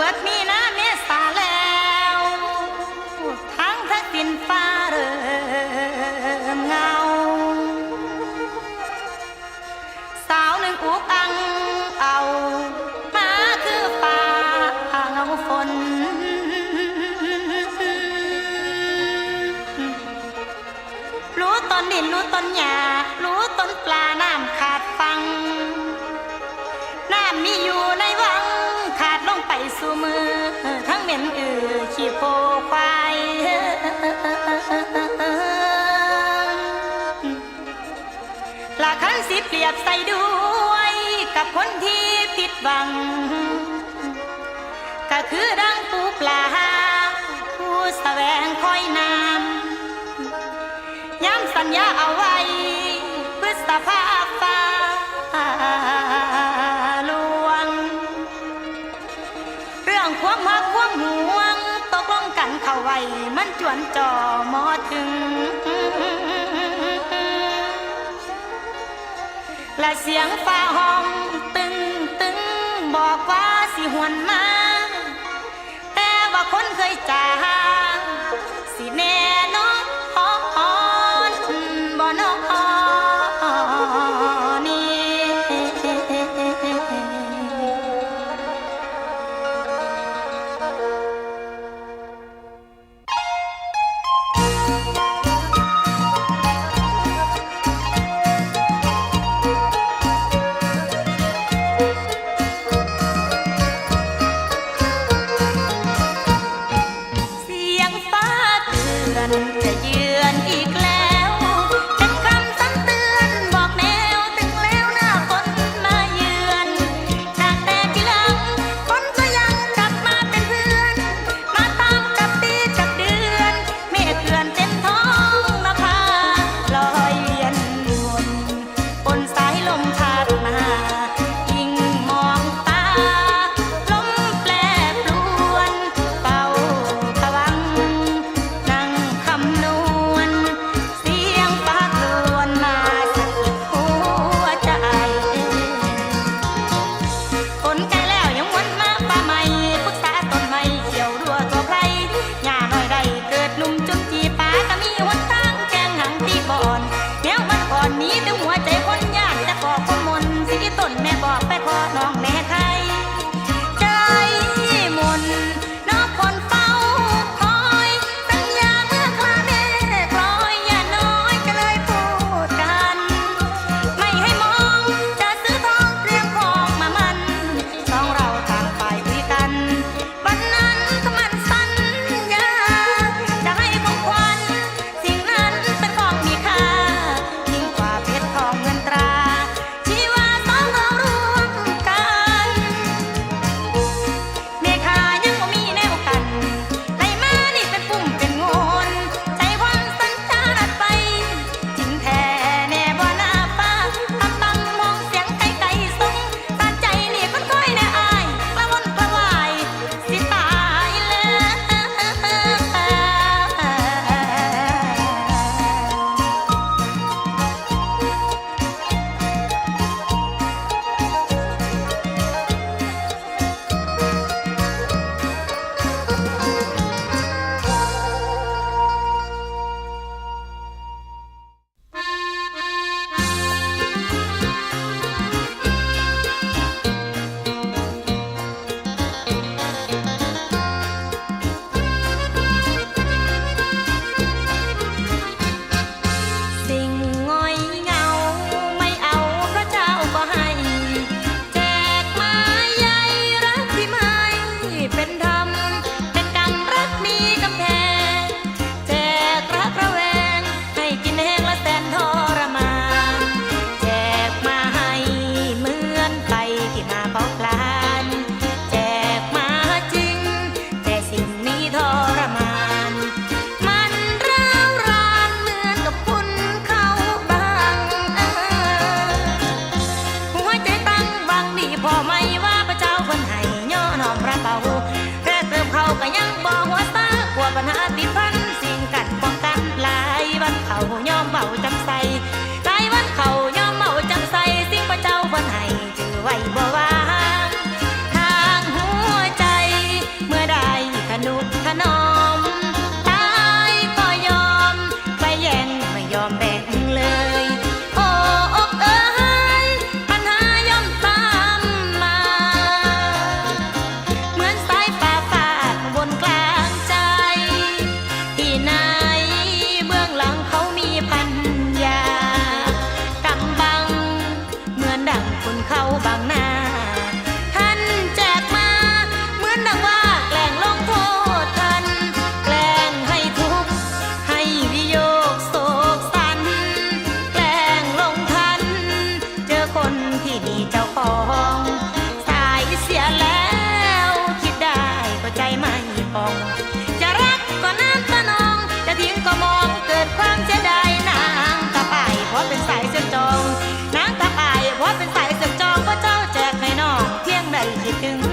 เบิดมีน้าเมษาแล้วทั้งทักดินฟ้าเริ่มเงา สาวหนึ่งอุกังเอามาคือป่าเงาฝน รู้ต้นดินรู้ต้นหญ้ารู้ต้นปลาน้ำขาดฟัง น้ำมีอยู่ใน สุมือทั้งเหม็นอือขี้โปควายละคันสิเปรียบใส่ด้วย กับคนที่ผิดหวัง ก็คือดังปูปลาผู้แสวงคอยนำย้ำสัญญาเอาไว้พฤษภา จวนจอมอถึง และเสียงฟ้าห้องตึงตึงบอกว่าสิหวนมา いて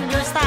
when you start.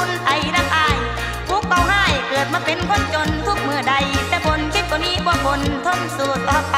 ุญไอ้รักไอายทุกเบาให้เกิดมาเป็นคนจนทุกเมื่อใด แต่บนคิดกว่านี้ว่าคนทนสู้ต่อไป